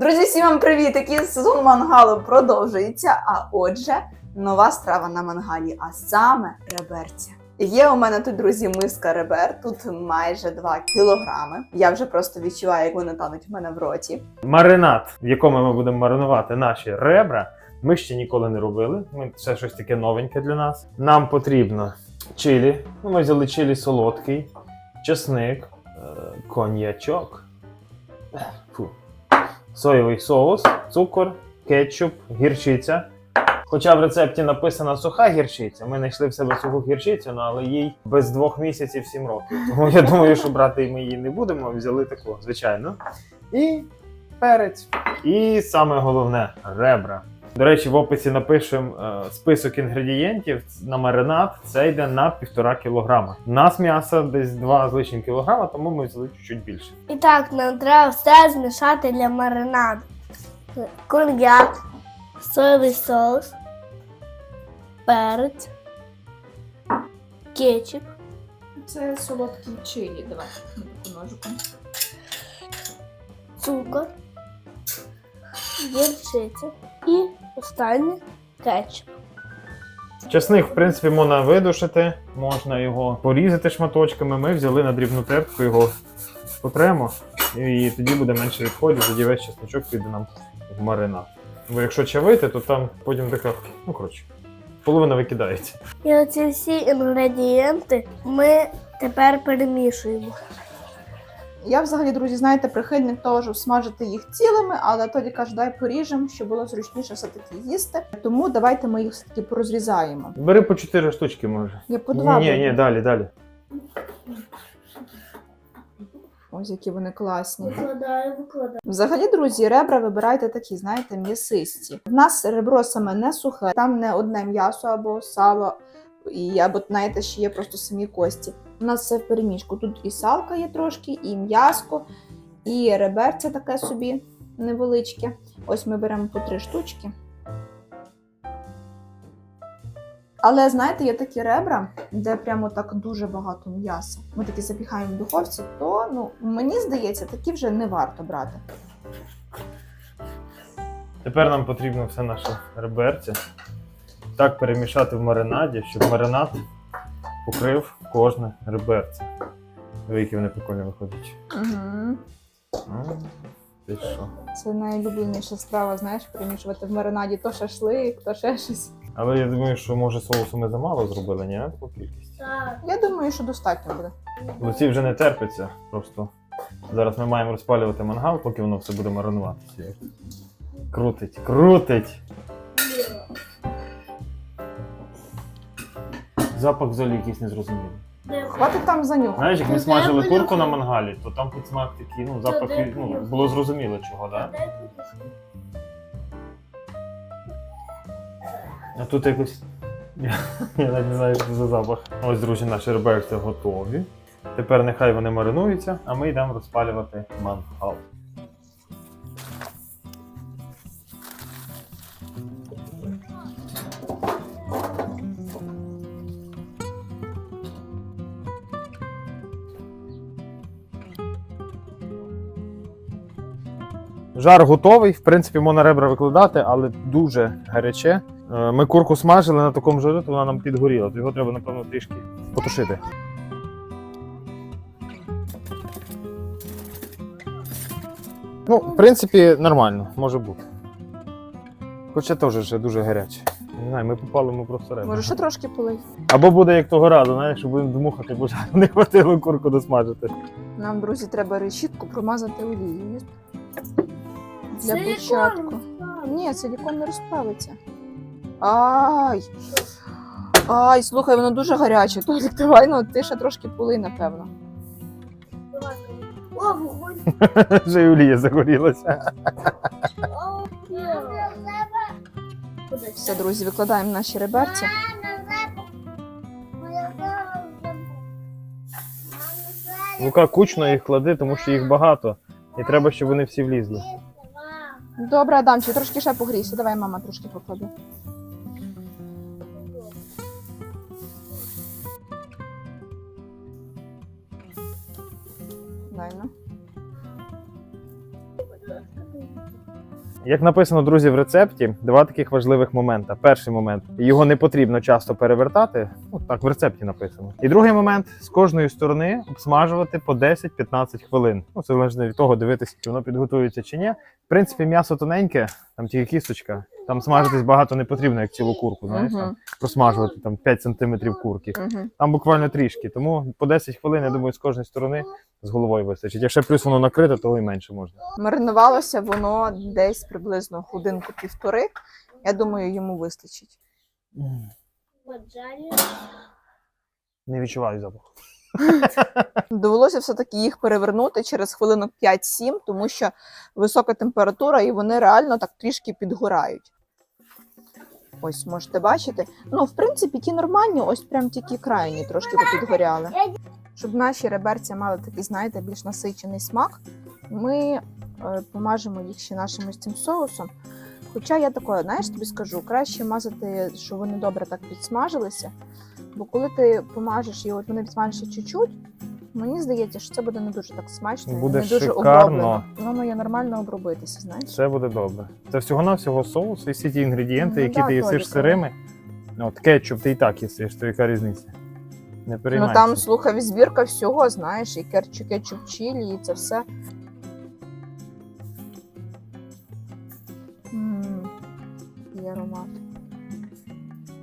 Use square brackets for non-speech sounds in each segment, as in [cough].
Друзі, всім вам привіт! Який сезон мангалу продовжується. А отже, нова страва на мангалі, а саме реберця. Є у мене тут, друзі, миска ребер, тут майже 2 кілограми. Я вже просто відчуваю, як вони тануть в мене в роті. Маринад, в якому ми будемо маринувати наші ребра, ми ще ніколи не робили. Ми, це щось таке новеньке для нас. Нам потрібно чилі. Ну, ми взяли чилі солодкий, чесник, е, коньячок, соєвий соус, цукор, кетчуп, гірчиця. Хоча в рецепті написана суха гірчиця, ми знайшли в себе суху гірчицю, ну, але їй без двох місяців сім років. Тому я думаю, що брати ми її не будемо, взяли таку, звичайно. І перець. І саме головне ребра. До речі, в описі напишемо е, список інгредієнтів на маринад. Це йде на півтора кілограма. У нас м'ясо десь 2 з лишнім кілограма, тому ми взяли чуть більше. І так, нам треба все змішати для маринаду. Коньяк, соєвий соус, перець, кетчуп, Це солодкий чилі. Давай ножиком. цукор, гірчиця і останнє кетчуп. Часник, в принципі, можна видушити, можна його порізати шматочками. Ми взяли на дрібну тертку, його потремо, і тоді буде менше відходів, тоді весь чесночок піде нам в маринад. Бо якщо чавити, то там потім така, ну коротше, половина викидається. І оці всі інгредієнти ми тепер перемішуємо. Я взагалі, друзі, знаєте, прихильник того, щоб смажити їх цілими, але тоді каже, дай поріжемо, щоб було зручніше все-таки їсти. Тому давайте ми їх все-таки порозрізаємо. Бери по 4 штучки, може. Я по два. Ні, ні, ні, далі, далі. Ось які вони класні. Викладаю, викладаю. Взагалі, друзі, ребра вибирайте такі, знаєте, м'ясисті. В нас ребро саме не сухе, там не одне м'ясо або сало, і або знаєте, ще є просто самі кості. У нас все в переміжку. Тут і салка є трошки, і м'яско, і реберце таке собі невеличке. Ось ми беремо по три штучки. Але знаєте, є такі ребра, де прямо так дуже багато м'яса. Ми такі запіхаємо в духовці, то ну мені здається, такі вже не варто брати. Тепер нам потрібно все наше реберце так перемішати в маринаді, щоб маринад покрив кожне реберце. Диви, які вони прикольно виходять. Угу. Ти що? Це найулюбленіша страва, знаєш, перемішувати в маринаді то шашлик, то ще щось. Але я думаю, що може соусу ми замало зробили, ні? Таку кількість. Я думаю, що достатньо буде. Луці вже не терпиться. Просто зараз ми маємо розпалювати мангал, поки воно все буде маринуватися. Крутить, крутить! Запах взагалі якийсь незрозумілий. Хватить там занюхати. Знаєш, як ми смажили курку на мангалі, то там під смак такий, ну, запах, ну, було зрозуміло чого, так? Да? А тут якось. Я, навіть не знаю, що це за запах. Ось, друзі, наші реберці готові. Тепер нехай вони маринуються, а ми йдемо розпалювати мангал. Жар готовий, в принципі, можна ребра викладати, але дуже гаряче. Е, Ми курку смажили на такому жару, то вона нам підгоріла. То його треба, напевно, трішки потушити. Ну, в принципі, нормально, може бути. Хоча теж вже дуже гаряче. Не знаю, ми попалимо просто ребра. Може, ще трошки полий. Або буде як того разу, знаєш, що будемо дмухати, бо жару [laughs] не хватило курку досмажити. Нам, друзі, треба решітку промазати олією. Для Силікон. початку. Ні, силікон не розплавиться. Ай! Ай, слухай, воно дуже гаряче. [laughs] Толік, давай, ну ти ще трошки полий, напевно. О, вогонь. [laughs] Вже Юлія загорілася. О, є. Куди? Все, друзі, викладаємо наші реберці. Лука кучно їх клади, тому що їх багато. І треба, щоб вони всі влізли. Добре, Адамчик, трошки ще погрійся. Давай, мама, трошки покладе. Дай, ну. Як написано, друзі, в рецепті, два таких важливих момента. Перший момент його не потрібно часто перевертати. Ну так в рецепті написано. І другий момент з кожної сторони обсмажувати по 10-15 хвилин. Ну це залежно від того, дивитися, чи воно підготується чи ні. В принципі, м'ясо тоненьке, там тільки кісточка. Там смажитись багато не потрібно, як цілу курку. Знаєш, там, просмажувати там 5 сантиметрів курки. Там буквально трішки. Тому по 10 хвилин, я думаю, з кожної сторони з головою вистачить. Якщо плюс воно накрите, то і менше можна. Маринувалося воно десь приблизно годинку-півтори. Я думаю, йому вистачить. Не відчуваю запаху. [laughs] Довелося все-таки їх перевернути через хвилинок 5-7, тому що висока температура і вони реально так трішки підгорають. Ось можете бачити. Ну, в принципі, ті нормальні, ось прям тільки крайні трошки підгоряли. Щоб наші реберця мали такий, знаєте, більш насичений смак, ми е, помажемо їх ще нашим ось цим соусом. Хоча я такое, знаєш, тобі скажу, краще мазати, щоб вони добре так підсмажилися. Бо коли ти помажеш і от вони підсмажаться чуть-чуть, мені здається, що це буде не дуже так смачно, і Буде не дуже шикарно. оброблено. Воно має нормально обробитися, знаєш. Все буде добре. Це всього-навсього соус і всі ті інгредієнти, Ну, які да, ти їсиш Толік, сирими. От кетчуп ти і так їсиш, то яка різниця? Не Ну переймайся. там слухай, збірка всього, знаєш, і керчу, кетчуп, чилі, і це все. М, Який аромат.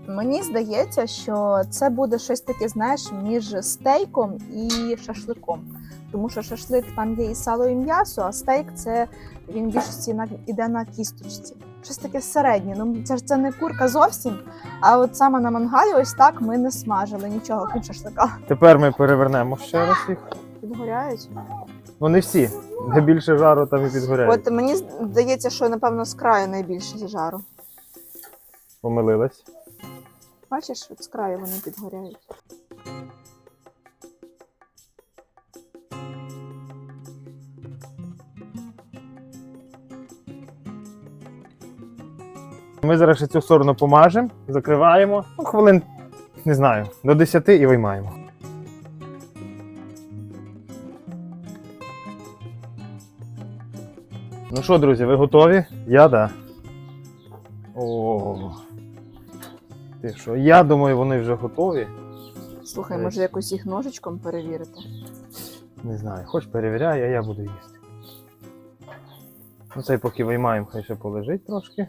Мені здається, що це буде щось таке, знаєш, між стейком і шашликом. Тому що шашлик там є і сало, і м'ясо, а стейк це він більшості на, іде на кісточці. Щось таке середнє. Ну це ж це не курка зовсім. А от саме на мангалі ось так ми не смажили нічого, крім шашлика. Тепер ми перевернемо ще раз їх. Підгоряють. Ну не всі. Де більше жару, там і підгоряють. От мені здається, що напевно з краю найбільше жару. Помилилась. Бачиш, от з краю вони підгоряють. Ми зараз цю сторону помажемо, закриваємо. Ну, хвилин, не знаю, до 10 і виймаємо. Ну що, друзі, ви готові? Я да. О. Ти що? Я думаю, вони вже готові. Слухай, може якось їх ножичком перевірити. Не знаю, хоч перевіряй, а я буду їсти. Ну, цей поки виймаємо, хай ще полежить трошки.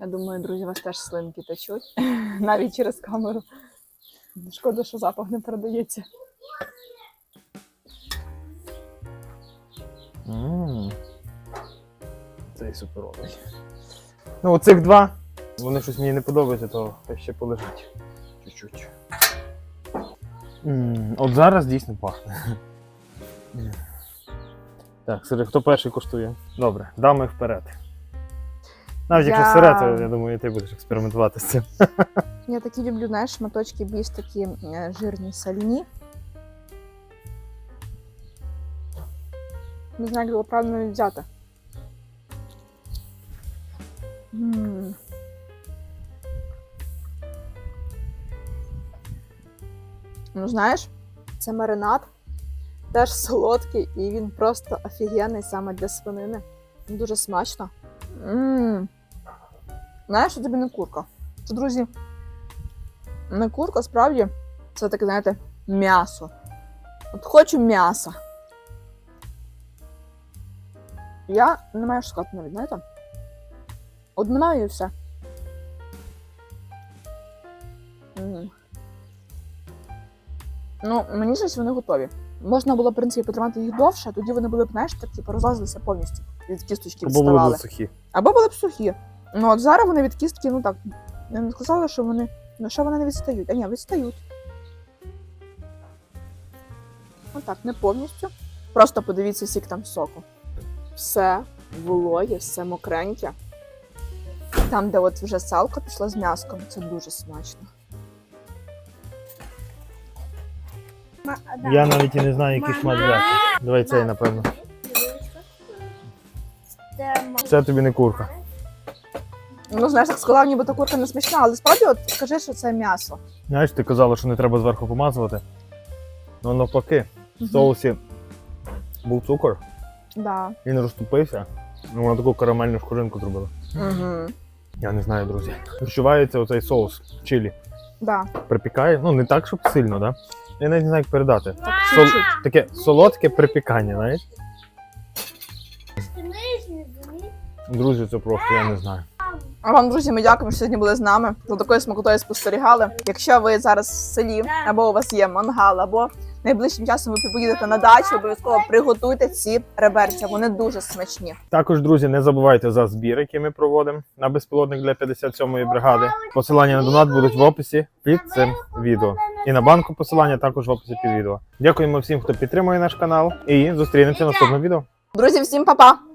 Я думаю, друзі, вас теж слинки течуть, [laughs] навіть через камеру. Шкода, що запах не передається. М. Цей суперовий. Ну, оцих два. Вони щось мені не подобаються, то хай ще полежать. Чуть-чуть. От зараз дійсно пахне. Так, Сири, хто перший коштує? Добре, дами вперед. Навіть якщо Я- сире, то я думаю, ти будеш експериментувати з цим. Я такі люблю, знаєш, шматочки більш такі жирні, сальні. Не знаю, як його правильно взяти. М. Ну, знаєш, це маринад, теж солодкий, і він просто офігенний саме для свинини. Дуже смачно. м Знаєш, що тобі не курка. Це, друзі, не курка, справді, це таке, знаєте, м'ясо. От хочу м'яса. Я не маю що сказати навіть, знаєте? От немає і все. Ну, мені щось вони готові. Можна було, в принципі, потримати їх довше, тоді вони були б, знаєш, так типу, розлазилися повністю від кісточки Або були відставали. б сухі. Або були б сухі. Ну от зараз вони від кістки, ну так, я не сказала, що вони. Ну що вони не відстають? А ні, відстають. Отак, не повністю. Просто подивіться, скільки там соку. Все вологе, все мокреньке. Там, де от вже салка пішла з м'яском, це дуже смачно. Я навіть і не знаю, який шмат взяти. Давай цей, напевно. Це тобі не курка. Ну, знаєш, так сказала, ніби та курка не смачна, але справді от скажи, що це м'ясо. Знаєш, ти казала, що не треба зверху помазувати. Ну навпаки, в соусі був цукор, Да. він розтопився. Ну, Вона таку карамельну шкуринку зробила. Угу. Я не знаю, друзі. Відчувається оцей соус чилі. Да. Припікає. Ну, не так, щоб сильно, да? Я навіть не знаю, як передати. Сол... Таке солодке припікання, знаєш? Друзі, це просто я не знаю. А вам, друзі, ми дякуємо, що сьогодні були з нами. За такою смакотою спостерігали. Якщо ви зараз в селі, або у вас є мангал, або найближчим часом ви поїдете на дачу, обов'язково приготуйте ці реберця. Вони дуже смачні. Також, друзі, не забувайте за збір, який ми проводимо на безпілотник для 57-ї бригади. Посилання на донат будуть в описі під цим відео. І на банку посилання також в описі під відео. Дякуємо всім, хто підтримує наш канал, і зустрінемося в наступному відео. Друзі, всім па-па!